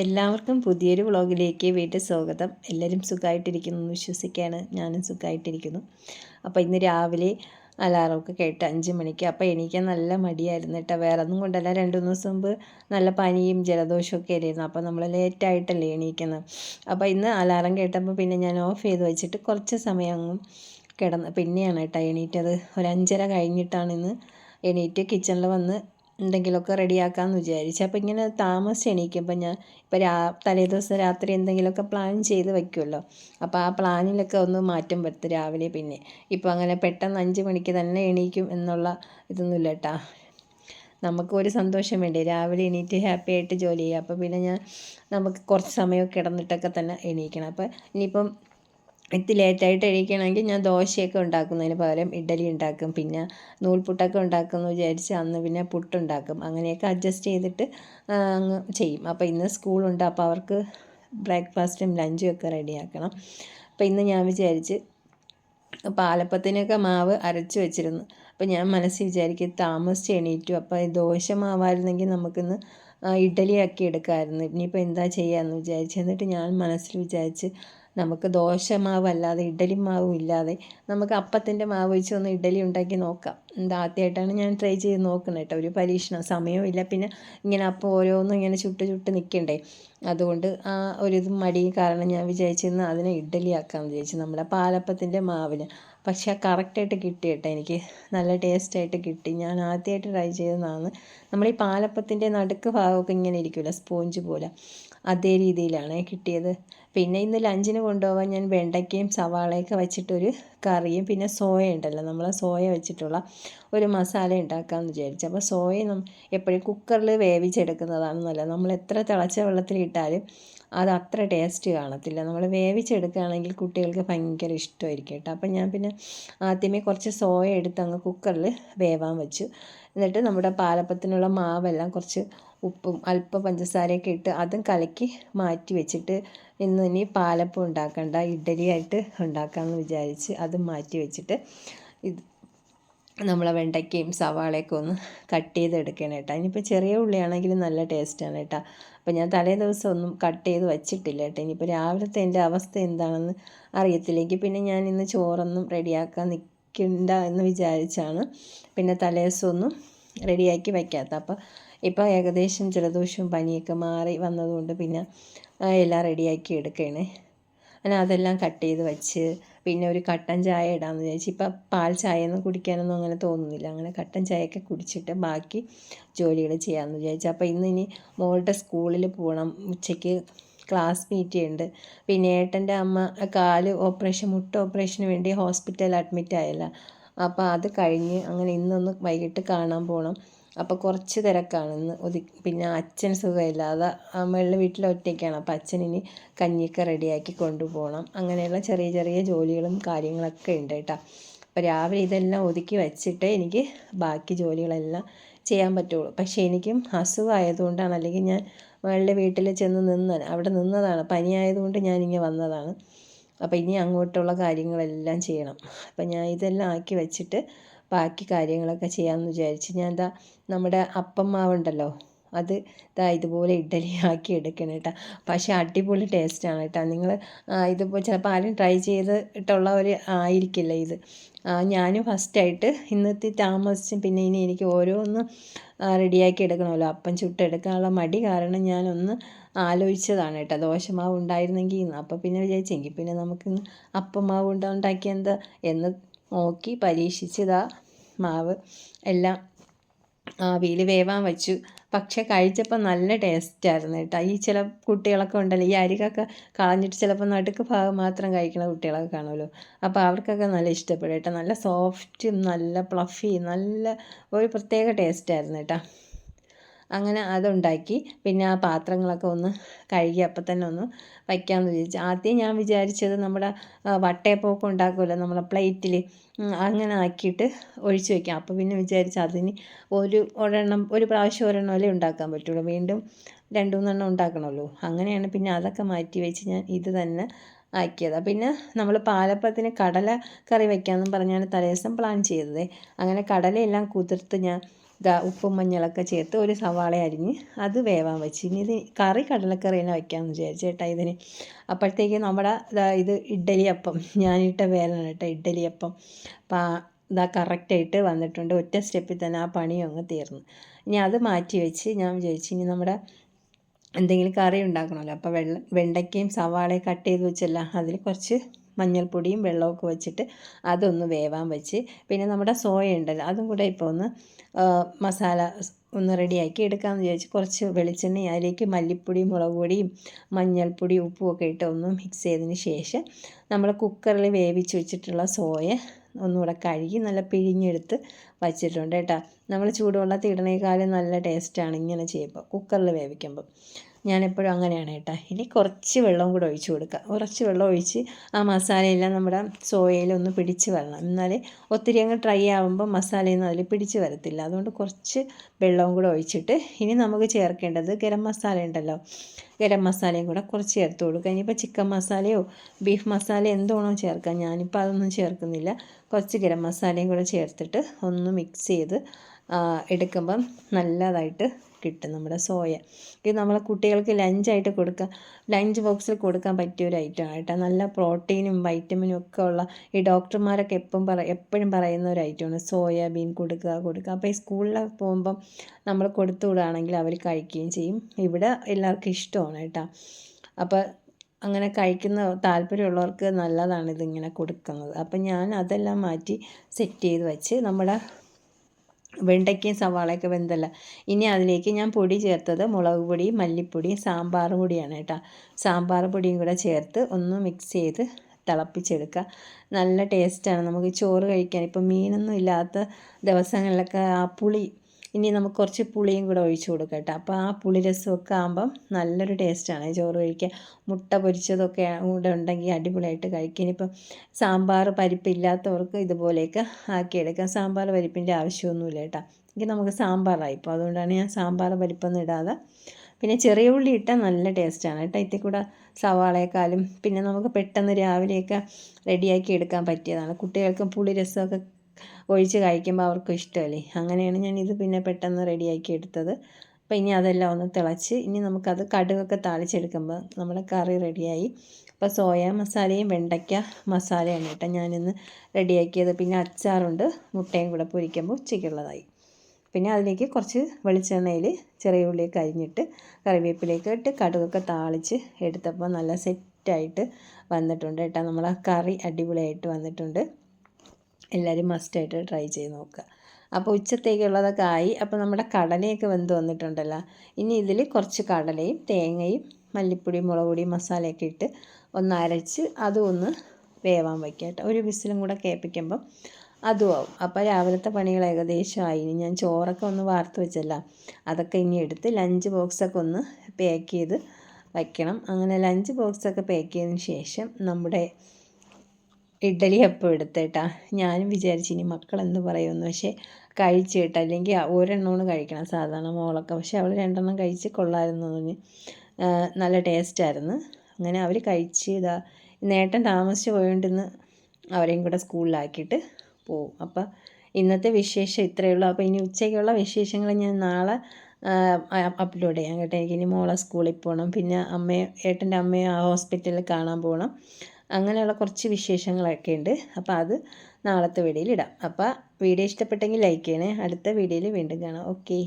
എല്ലാവർക്കും പുതിയൊരു വ്ളോഗിലേക്ക് വീട്ടിൽ സ്വാഗതം. എല്ലാവരും സുഖമായിട്ടിരിക്കുന്നു എന്ന് വിശ്വസിക്കുകയാണ്. ഞാനും സുഖമായിട്ടിരിക്കുന്നു. അപ്പോൾ ഇന്ന് രാവിലെ അലാറമൊക്കെ കേട്ട് അഞ്ച് മണിക്ക്. അപ്പോൾ എനിക്ക് നല്ല മടിയായിരുന്നു കേട്ടോ. വേറെ ഒന്നും കൊണ്ടല്ല. രണ്ട് മൂന്ന് ദിവസം മുമ്പ് നല്ല പനിയും ജലദോഷമൊക്കെ ആയിരുന്നു. അപ്പോൾ നമ്മൾ ലേറ്റായിട്ടല്ലേ എണീക്കുന്നത്. അപ്പോൾ ഇന്ന് അലാറം കേട്ടപ്പോൾ പിന്നെ ഞാൻ ഓഫ് ചെയ്ത് വെച്ചിട്ട് കുറച്ച് സമയം അങ്ങും കിടന്ന് പിന്നെയാണ് കേട്ടോ എണീറ്റത്. ഒരു അഞ്ചര കഴിഞ്ഞിട്ടാണ് ഇന്ന് എണീറ്റ് കിച്ചണിൽ വന്ന് എന്തെങ്കിലുമൊക്കെ റെഡിയാക്കാമെന്ന് വിചാരിച്ചു. അപ്പോൾ ഇങ്ങനെ താമസിച്ച് എണീക്കുമ്പോൾ ഞാൻ ഇപ്പോൾ രാ തലേ ദിവസം രാത്രി എന്തെങ്കിലുമൊക്കെ പ്ലാൻ ചെയ്ത് വയ്ക്കുമല്ലോ അപ്പോൾ ആ പ്ലാനിലൊക്കെ ഒന്ന് മാറ്റം വരുത്തും രാവിലെ പിന്നെ. ഇപ്പോൾ അങ്ങനെ പെട്ടെന്ന് അഞ്ച് മണിക്ക് തന്നെ എണീക്കും എന്നുള്ള ഇതൊന്നുമില്ല കേട്ടാ നമുക്കൊരു സന്തോഷം വേണ്ടേ? രാവിലെ എണീറ്റ് ഹാപ്പി ആയിട്ട് ജോലി ചെയ്യുക. അപ്പോൾ പിന്നെ ഞാൻ നമുക്ക് കുറച്ച് സമയമൊക്കെ കിടന്നിട്ടൊക്കെ തന്നെ എണീക്കണം. അപ്പോൾ ഇനിയിപ്പം ഇത് ലേറ്റായിട്ട് എണീക്കണമെങ്കിൽ ഞാൻ ദോശയൊക്കെ ഉണ്ടാക്കുന്നതിന് പകരം ഇഡ്ഡലി ഉണ്ടാക്കും. പിന്നെ നൂൽപുട്ടൊക്കെ ഉണ്ടാക്കുമെന്ന് വിചാരിച്ച് അന്ന് പിന്നെ പുട്ടുണ്ടാക്കും. അങ്ങനെയൊക്കെ അഡ്ജസ്റ്റ് ചെയ്തിട്ട് അങ്ങ് ചെയ്യും. അപ്പോൾ ഇന്ന് സ്കൂളുണ്ട് അപ്പോൾ അവർക്ക് ബ്രേക്ക്ഫാസ്റ്റും ലഞ്ചും ഒക്കെ റെഡിയാക്കണം അപ്പോൾ ഇന്ന് ഞാൻ വിചാരിച്ച് പാലപ്പത്തിനൊക്കെ മാവ് അരച്ച് വെച്ചിരുന്നു. അപ്പോൾ ഞാൻ മനസ്സിൽ വിചാരിക്കും താമസിച്ച് എണീറ്റു. അപ്പോൾ ദോശ മാവായിരുന്നെങ്കിൽ നമുക്കിന്ന് ഇഡ്ഡലിയാക്കി എടുക്കാമായിരുന്നു. ഇനിയിപ്പോൾ എന്താ ചെയ്യാമെന്ന് വിചാരിച്ചു. എന്നിട്ട് ഞാൻ മനസ്സിൽ വിചാരിച്ച് നമുക്ക് ദോശ മാവല്ലാതെ ഇഡ്ഡലി മാവും ഇല്ലാതെ നമുക്ക് അപ്പത്തിന്റെ മാവ് വെച്ച് ഒന്ന് ഇഡ്ഡലി ഉണ്ടാക്കി നോക്കാം. എന്താ ആദ്യമായിട്ടാണ് ഞാൻ ട്രൈ ചെയ്ത് നോക്കുന്നത് കേട്ടോ. ഒരു പരീക്ഷണം സമയമില്ല പിന്നെ ഇങ്ങനെ അപ്പം ഓരോന്നും ഇങ്ങനെ ചുട്ട് ചുട്ട് നിൽക്കണ്ടേ. അതുകൊണ്ട് ആ ഒരു ഇത് മടി കാരണം ഞാൻ വിചാരിച്ചിരുന്നു അതിനെ ഇഡ്ഡലി ആക്കാമെന്ന് വിചാരിച്ചു. നമ്മുടെ പാലപ്പത്തിന്റെ മാവിന് പക്ഷേ കറക്റ്റായിട്ട് കിട്ടി കേട്ടോ എനിക്ക്. നല്ല ടേസ്റ്റായിട്ട് കിട്ടി. ഞാൻ ആദ്യമായിട്ട് ട്രൈ ചെയ്തതാണ്. നമ്മൾ ഈ പാലപ്പത്തിന്റെ നടുക്ക് ഭാഗമൊക്കെ ഇങ്ങനെ ഇരിക്കുമല്ലോ സ്പോഞ്ച് പോലെ. അതേ രീതിയിലാണ് കിട്ടിയത്. പിന്നെ ഇന്ന് ലഞ്ചിന് കൊണ്ടുപോകാൻ ഞാൻ വെണ്ടയ്ക്കയും സവാളയൊക്കെ വെച്ചിട്ടൊരു കറിയും പിന്നെ സോയ ഉണ്ടല്ലോ. നമ്മൾ സോയ വെച്ചിട്ടുള്ള ഒരു മസാല ഉണ്ടാക്കാമെന്ന് വിചാരിച്ചു. അപ്പോൾ സോയ എപ്പോഴും കുക്കറിൽ വേവിച്ചെടുക്കുന്നതാണ് നല്ലത്. നമ്മൾ എത്ര തിളച്ച വെള്ളത്തിലിട്ടാലും അത് അത്ര ടേസ്റ്റ് കാണത്തില്ല. നമ്മൾ വേവിച്ചെടുക്കുകയാണെങ്കിൽ കുട്ടികൾക്ക് ഭയങ്കര ഇഷ്ടമായിരിക്കും കേട്ടോ. അപ്പം ഞാൻ പിന്നെ ആദ്യമേ കുറച്ച് സോയ എടുത്ത് അങ്ങ് കുക്കറിൽ വേവാൻ വെച്ചു. എന്നിട്ട് നമ്മുടെ പാലപ്പത്തിനുള്ള മാവെല്ലാം കുറച്ച് ഉപ്പും അല്പം പഞ്ചസാരയൊക്കെ ഇട്ട് അതും കലക്കി മാറ്റി വെച്ചിട്ട് ഇന്ന് ഇനി പാലപ്പം ഉണ്ടാക്കണ്ട ഇഡ്ഡലിയായിട്ട് ഉണ്ടാക്കാമെന്ന് വിചാരിച്ച് അതും മാറ്റി വെച്ചിട്ട് ഇത് നമ്മളെ വെണ്ടയ്ക്കയും സവാളയൊക്കെ ഒന്ന് കട്ട് ചെയ്തെടുക്കണം കേട്ടോ. ഇനിയിപ്പോൾ ചെറിയ ഉള്ളിയാണെങ്കിലും നല്ല ടേസ്റ്റാണ് കേട്ടോ. അപ്പോൾ ഞാൻ തലേ ദിവസം ഒന്നും കട്ട് ചെയ്ത് വച്ചിട്ടില്ല കേട്ടോ. ഇനിയിപ്പോൾ രാവിലത്തെ എന്റെ അവസ്ഥ എന്താണെന്ന് അറിയത്തില്ലെങ്കിൽ പിന്നെ ഞാൻ ഇന്ന് ചോറൊന്നും റെഡിയാക്കാൻ നിൽക്കണ്ട എന്ന് വിചാരിച്ചാണ്. പിന്നെ തലേദിവസമൊന്നും റെഡിയാക്കി വയ്ക്കാത്ത അപ്പോൾ ഇപ്പോൾ ഏകദേശം ജലദോഷവും പനിയൊക്കെ മാറി വന്നതുകൊണ്ട് പിന്നെ എല്ലാം റെഡിയാക്കി എടുക്കണേ അങ്ങനെ അതെല്ലാം കട്ട് ചെയ്ത് വെച്ച് പിന്നെ ഒരു കട്ടൻ ചായ ഇടാമെന്ന് വിചാരിച്ചു. ഇപ്പം പാൽ ചായ ഒന്നും കുടിക്കാനൊന്നും അങ്ങനെ തോന്നുന്നില്ല. അങ്ങനെ കട്ടൻ ചായയൊക്കെ കുടിച്ചിട്ട് ബാക്കി ജോലികൾ ചെയ്യാമെന്ന് വിചാരിച്ചു. അപ്പോൾ ഇന്ന് ഇനി മോളുടെ സ്കൂളിൽ പോകണം. ഉച്ചയ്ക്ക് ക്ലാസ് മീറ്റ് ഉണ്ട് പിന്നെ ഏട്ടന്റെ അമ്മ കാൽ ഓപ്പറേഷൻ മുട്ട ഓപ്പറേഷന് വേണ്ടി ഹോസ്പിറ്റലിൽ അഡ്മിറ്റ് ആയല്ല. അപ്പോൾ അത് കഴിഞ്ഞ് അങ്ങനെ ഇന്നൊന്ന് വൈകിട്ട് കാണാൻ പോകണം അപ്പോൾ കുറച്ച് തിരക്കാണ്. ഇന്ന് ഒതു പിന്നെ അച്ഛൻ സുഖമില്ലാതെ അമ്മയുടെ വീട്ടിൽ ഒറ്റയ്ക്കാണ്. അപ്പോൾ അച്ഛൻ ഇനി കഞ്ഞിയൊക്കെ റെഡിയാക്കി കൊണ്ടുപോകണം. അങ്ങനെയുള്ള ചെറിയ ചെറിയ ജോലികളും കാര്യങ്ങളൊക്കെ ഉണ്ട് കേട്ടോ. അപ്പോൾ രാവിലെ ഇതെല്ലാം ഒതുക്കി വച്ചിട്ട് എനിക്ക് ബാക്കി ജോലികളെല്ലാം ചെയ്യാൻ പറ്റുള്ളൂ. പക്ഷേ എനിക്കും അസുഖമായതുകൊണ്ടാണ്. അല്ലെങ്കിൽ ഞാൻ മകളുടെ വീട്ടിൽ ചെന്ന് നിന്ന് അവിടെ നിന്നതാണ്. പനിയായതുകൊണ്ട് ഇങ്ങനെ വന്നതാണ്. അപ്പോൾ ഇനി അങ്ങോട്ടുള്ള കാര്യങ്ങളെല്ലാം ചെയ്യണം. അപ്പോൾ ഞാൻ ഇതെല്ലാം ആക്കി വെച്ചിട്ട് ബാക്കി കാര്യങ്ങളൊക്കെ ചെയ്യാമെന്ന് വിചാരിച്ച് ഞാൻ എന്താ നമ്മുടെ അപ്പം അത് ഇതാ ഇതുപോലെ ഇഡ്ഡലി ആക്കി എടുക്കണം കേട്ടോ പക്ഷേ അടിപൊളി ടേസ്റ്റാണ് കേട്ടോ നിങ്ങൾ ഇതിപ്പോൾ ചിലപ്പോൾ ആരും ട്രൈ ചെയ്തിട്ടുള്ള ഒരു ആയിരിക്കില്ല ഇത്. ഞാനും ഫസ്റ്റായിട്ട് ഇന്നത്തെ താമസിച്ചും പിന്നെ ഇനി എനിക്ക് ഓരോന്ന് റെഡിയാക്കി എടുക്കണമല്ലോ. അപ്പം ചുട്ടെടുക്കാനുള്ള മടി കാരണം ഞാനൊന്ന് ആലോചിച്ചതാണ് കേട്ടോ ദോശമാവ് ഉണ്ടായിരുന്നെങ്കിൽ ഇന്ന്. അപ്പോൾ പിന്നെ വിചാരിച്ചെങ്കിൽ പിന്നെ നമുക്കിന്ന് അപ്പം മാവ് ഉണ്ടാക്കിയെന്താ എന്ന് നോക്കി പരീക്ഷിച്ചതാ മാവ് എല്ലാം ആവിയിൽ വേവാൻ വെച്ചു. പക്ഷെ കഴിച്ചപ്പോൾ നല്ല ടേസ്റ്റായിരുന്നു കേട്ടോ. ഈ ചില കുട്ടികളൊക്കെ ഉണ്ടല്ലോ ഈ അരികൊക്കെ കളഞ്ഞിട്ട് ചിലപ്പോൾ നടുക്ക് ഭാഗം മാത്രം കഴിക്കുന്ന കുട്ടികളൊക്കെ കാണുമല്ലോ. അപ്പോൾ അവർക്കൊക്കെ നല്ല ഇഷ്ടപ്പെടും കേട്ടോ. നല്ല സോഫ്റ്റും നല്ല പ്ലഫി നല്ല ഒരു പ്രത്യേക ടേസ്റ്റായിരുന്നു കേട്ടോ. അങ്ങനെ അതുണ്ടാക്കി. പിന്നെ ആ പാത്രങ്ങളൊക്കെ ഒന്ന് കഴുകി അപ്പം തന്നെ ഒന്ന് വയ്ക്കാമെന്ന് വിചാരിച്ചു. ആദ്യം ഞാൻ വിചാരിച്ചത് നമ്മുടെ വട്ടയപ്പമൊക്കെ ഉണ്ടാക്കുമല്ലോ നമ്മുടെ പ്ലേറ്റിൽ അങ്ങനെ ആക്കിയിട്ട് ഒഴിച്ച് വയ്ക്കാം അപ്പോൾ പിന്നെ വിചാരിച്ച അതിന് ഒരു ഒരെണ്ണം ഒരു പ്രാവശ്യം ഒരെണ്ണം അല്ലേ ഉണ്ടാക്കാൻ പറ്റുള്ളൂ. വീണ്ടും രണ്ട് മൂന്നെണ്ണം ഉണ്ടാക്കണമല്ലോ. അങ്ങനെയാണ് പിന്നെ അതൊക്കെ മാറ്റി വെച്ച് ഞാൻ ഇത് തന്നെ ആക്കിയതാണ് പിന്നെ നമ്മൾ പാലപ്പത്തിന് കടല കറി വയ്ക്കാമെന്നും പറഞ്ഞാണ് തലേദിവസം പ്ലാൻ ചെയ്തത്. അങ്ങനെ കടലയെല്ലാം കുതിർത്ത് ഞാൻ ഇതാ ഉപ്പും മഞ്ഞളൊക്കെ ചേർത്ത് ഒരു സവാള അരിഞ്ഞ് അത് വേവാൻ വെച്ച്. ഇനി ഇത് കറി കടലക്കറി തന്നെ വയ്ക്കാമെന്ന് വിചാരിച്ചു ചേട്ടാ ഇതിന്. അപ്പോഴത്തേക്ക് നമ്മുടെ ഇതാ ഇഡ്ഡലിയപ്പം ഞാനിട്ട വേലാണ് കേട്ടോ ഇഡ്ഡലിയപ്പം അപ്പം. ഇതാ കറക്റ്റായിട്ട് വന്നിട്ടുണ്ട്. ഒറ്റ സ്റ്റെപ്പിൽ തന്നെ ആ പണിയും അങ്ങ് തീർന്നു. ഇനി അത് മാറ്റി വെച്ച് ഞാൻ വിചാരിച്ചു ഇനി നമ്മുടെ എന്തെങ്കിലും കറി ഉണ്ടാക്കണമല്ലോ. അപ്പോൾ വെള്ള വെണ്ടയ്ക്കയും സവാളയും കട്ട് ചെയ്ത് വെച്ചല്ല അതിൽ കുറച്ച് മഞ്ഞൾപ്പൊടിയും വെള്ളമൊക്കെ വെച്ചിട്ട് അതൊന്ന് വേവാൻ വെച്ച് പിന്നെ നമ്മുടെ സോയ ഉണ്ടല്ലോ അതും കൂടെ ഇപ്പോൾ ഒന്ന് മസാല ഒന്ന് റെഡിയാക്കി എടുക്കാമെന്ന് വിചാരിച്ച് കുറച്ച് വെളിച്ചെണ്ണ അതിലേക്ക് മല്ലിപ്പൊടി മുളക് പൊടിയും മഞ്ഞൾപ്പൊടി ഉപ്പും ഒക്കെ ഇട്ട് ഒന്ന് മിക്സ് ചെയ്തതിന് ശേഷം നമ്മൾ കുക്കറിൽ വേവിച്ച് വെച്ചിട്ടുള്ള സോയ ഒന്നുകൂടെ കഴുകി നല്ല പിഴിഞ്ഞെടുത്ത് വച്ചിട്ടുണ്ട് കേട്ടോ. നമ്മൾ ചൂടുവെള്ളത്തിൽ ഇടണേക്കാളും നല്ല ടേസ്റ്റാണ് ഇങ്ങനെ ചെയ്യുമ്പോൾ കുക്കറിൽ വേവിക്കുമ്പോൾ. ഞാനെപ്പോഴും അങ്ങനെയാണ് കേട്ടോ. ഇനി കുറച്ച് വെള്ളം കൂടെ ഒഴിച്ച് കൊടുക്കുക കുറച്ച് വെള്ളം ഒഴിച്ച് ആ മസാലയെല്ലാം നമ്മുടെ സോയയിലൊന്ന് പിടിച്ച് വരണം. എന്നാലേ ഒത്തിരി അങ്ങ് ഡ്രൈ ആകുമ്പോൾ മസാലയൊന്നും അതിൽ പിടിച്ച് വരത്തില്ല. അതുകൊണ്ട് കുറച്ച് വെള്ളവും കൂടെ ഒഴിച്ചിട്ട് ഇനി നമുക്ക് ചേർക്കേണ്ടത് ഗരം മസാല ഉണ്ടല്ലോ. ഗരം മസാലയും കൂടെ കുറച്ച് ചേർത്ത് കൊടുക്കുക ഇനിയിപ്പോൾ ചിക്കൻ മസാലയോ ബീഫ് മസാലയോ എന്തോണോ ചേർക്കാം. ഞാനിപ്പോൾ അതൊന്നും ചേർക്കുന്നില്ല. കുറച്ച് ഗരം മസാലയും കൂടെ ചേർത്തിട്ട് ഒന്ന് മിക്സ് ചെയ്ത് എടുക്കുമ്പം നല്ലതായിട്ട് കിട്ടും നമ്മുടെ സോയ. ഇത് നമ്മളെ കുട്ടികൾക്ക് ലഞ്ചായിട്ട് കൊടുക്കാം ലഞ്ച് ബോക്സിൽ കൊടുക്കാൻ പറ്റിയ ഒരു ഐറ്റമാണ് കേട്ടോ. നല്ല പ്രോട്ടീനും വൈറ്റമിനും ഒക്കെ ഉള്ള ഈ ഡോക്ടർമാരൊക്കെ എപ്പം പറ എപ്പോഴും പറയുന്ന ഒരു ഐറ്റമാണ് സോയാബീൻ കൊടുക്കുക കൊടുക്കുക. അപ്പോൾ ഈ സ്കൂളിൽ പോകുമ്പം നമ്മൾ കൊടുത്തു വിടുകയാണെങ്കിൽ അവർ കഴിക്കുകയും ചെയ്യും. ഇവിടെ എല്ലാവർക്കും ഇഷ്ടമാണ് കേട്ടോ. അപ്പോൾ അങ്ങനെ കഴിക്കുന്ന താല്പര്യമുള്ളവർക്ക് നല്ലതാണ് ഇതിങ്ങനെ കൊടുക്കുന്നത്. അപ്പം ഞാൻ അതെല്ലാം മാറ്റി സെറ്റ് ചെയ്ത് വെച്ച് നമ്മുടെ വെണ്ടയ്ക്കയും സവാളയൊക്കെ വെന്തല്ല. ഇനി അതിലേക്ക് ഞാൻ പൊടി ചേർത്തത് മുളക് പൊടി മല്ലിപ്പൊടി സാമ്പാർ പൊടിയാണ് കേട്ടോ. സാമ്പാർ പൊടിയും കൂടെ ചേർത്ത് ഒന്ന് മിക്സ് ചെയ്ത് തിളപ്പിച്ചെടുക്കുക. നല്ല ടേസ്റ്റാണ് നമുക്ക് ചോറ് കഴിക്കാൻ ഇപ്പം മീനൊന്നും ഇല്ലാത്ത ദിവസങ്ങളിലൊക്കെ ആ പുളി ഇനി നമുക്ക് കുറച്ച് പുളിയും കൂടെ ഒഴിച്ച് കൊടുക്കാം കേട്ടോ. അപ്പോൾ ആ പുളി രസമൊക്കെ ആകുമ്പം നല്ലൊരു ടേസ്റ്റാണ് ചോറ് കഴിക്കാൻ മുട്ട പൊരിച്ചതൊക്കെ കൂടെ ഉണ്ടെങ്കിൽ അടിപൊളിയായിട്ട് കഴിക്കുക ഇനിയിപ്പം സാമ്പാർ പരിപ്പില്ലാത്തവർക്ക് ഇതുപോലെയൊക്കെ ആക്കിയെടുക്കാം. സാമ്പാർ പരിപ്പിന്റെ ആവശ്യമൊന്നുമില്ല കേട്ടോ. എങ്കിൽ നമുക്ക് സാമ്പാറായി. ഇപ്പോൾ അതുകൊണ്ടാണ് ഞാൻ സാമ്പാർ പരിപ്പൊന്നും ഇടാതെ പിന്നെ ചെറിയ ഉള്ളി ഇട്ടാൽ നല്ല ടേസ്റ്റാണ് കേട്ടോ. ഇതിൽ കൂടെ സവാളയെക്കാളും പിന്നെ നമുക്ക് പെട്ടെന്ന് രാവിലെയൊക്കെ റെഡിയാക്കി എടുക്കാൻ പറ്റിയതാണ്. കുട്ടികൾക്ക് പുളി രസമൊക്കെ ഒഴിച്ച് കഴിക്കുമ്പോൾ അവർക്കും ഇഷ്ടമല്ലേ? അങ്ങനെയാണ് ഞാൻ ഇത് പിന്നെ പെട്ടെന്ന് റെഡിയാക്കി എടുത്തത്. അപ്പോൾ ഇനി അതെല്ലാം ഒന്ന് തിളച്ച് ഇനി നമുക്കത് കടുകൊക്കെ താളിച്ചെടുക്കുമ്പോൾ നമ്മുടെ കറി റെഡിയായി. അപ്പോൾ സോയ മസാലയും വെണ്ടയ്ക്ക മസാലയാണ് കേട്ടോ ഞാനിന്ന് റെഡിയാക്കിയത്. പിന്നെ അച്ചാറുണ്ട് മുട്ടയും കൂടെ പൊരിക്കുമ്പോൾ ഉച്ചയ്ക്കുള്ളതായി. പിന്നെ അതിലേക്ക് കുറച്ച് വെളിച്ചെണ്ണയിൽ ചെറിയ ഉള്ളിയൊക്കെ അരിഞ്ഞിട്ട് കറിവേപ്പിലേക്ക് ഇട്ട് കടുകൊക്കെ താളിച്ച് എടുത്തപ്പോൾ നല്ല സെറ്റായിട്ട് വന്നിട്ടുണ്ട് കേട്ടോ. നമ്മളെ കറി അടിപൊളിയായിട്ട് വന്നിട്ടുണ്ട്. എല്ലാവരും മസ്റ്റായിട്ട് ട്രൈ ചെയ്ത് നോക്കുക. അപ്പോൾ ഉച്ചത്തേക്കുള്ളതൊക്കെ ആയി. അപ്പോൾ നമ്മുടെ കടലയൊക്കെ വെന്ത് വന്നിട്ടുണ്ടല്ലോ. ഇനി ഇതിൽ കുറച്ച് കടലയും തേങ്ങയും മല്ലിപ്പൊടി മുളക് പൊടി മസാലയൊക്കെ ഇട്ട് ഒന്ന് അരച്ച് അതും ഒന്ന് വേവാൻ വയ്ക്കുക കേട്ടോ. ഒരു വിസിലും കൂടെ കേൾപ്പിക്കുമ്പം അതും ആവും. അപ്പോൾ രാവിലത്തെ പണികൾ ഏകദേശം ആയി. ഇനി ഞാൻ ചോറൊക്കെ ഒന്ന് വാർത്ത് വെച്ചല്ല. അതൊക്കെ ഇനി എടുത്ത് ലഞ്ച് ബോക്സൊക്കെ ഒന്ന് പാക്ക് ചെയ്ത് വയ്ക്കണം അങ്ങനെ ലഞ്ച് ബോക്സൊക്കെ പാക്ക് ചെയ്തതിന് ശേഷം നമ്മുടെ ഇഡ്ഡലി അപ്പം എടുത്തേട്ടാ. ഞാനും വിചാരിച്ചു ഇനി മക്കൾ എന്ത് പറയുമെന്ന്. പക്ഷേ കഴിച്ചു കേട്ടോ. അല്ലെങ്കിൽ ഒരെണ്ണമാണ് കഴിക്കണം. സാധാരണ മോളൊക്കെ. പക്ഷേ അവൾ രണ്ടെണ്ണം കഴിച്ച് കൊള്ളായിരുന്നു പറഞ്ഞ്. നല്ല ടേസ്റ്റായിരുന്നു അങ്ങനെ അവർ കഴിച്ച് ഇതാ നേട്ടം താമസിച്ച് പോയോണ്ടിന്ന് അവരെയും കൂടെ സ്കൂളിലാക്കിയിട്ട് പോവും. അപ്പം ഇന്നത്തെ വിശേഷം ഇത്രയേ ഉള്ളൂ. അപ്പോൾ ഇനി ഉച്ചയ്ക്കുള്ള വിശേഷങ്ങൾ ഞാൻ നാളെ അപ്ലോഡ് ചെയ്യാം കേട്ടോ. എനിക്ക് ഇനി മോളെ സ്കൂളിൽ പോകണം. പിന്നെ അമ്മയെ ഏട്ടന്റെ അമ്മയെ ആ ഹോസ്പിറ്റലിൽ കാണാൻ പോകണം. അങ്ങനെയുള്ള കുറച്ച് വിശേഷങ്ങളൊക്കെ ഉണ്ട് അപ്പോൾ അത് നാളത്തെ വീഡിയോയിൽ ഇടാം. അപ്പോൾ വീഡിയോ ഇഷ്ടപ്പെട്ടെങ്കിൽ ലൈക്ക് ചെയ്യണേ. അടുത്ത വീഡിയോയിൽ വീണ്ടും കാണാം. ഓക്കെ.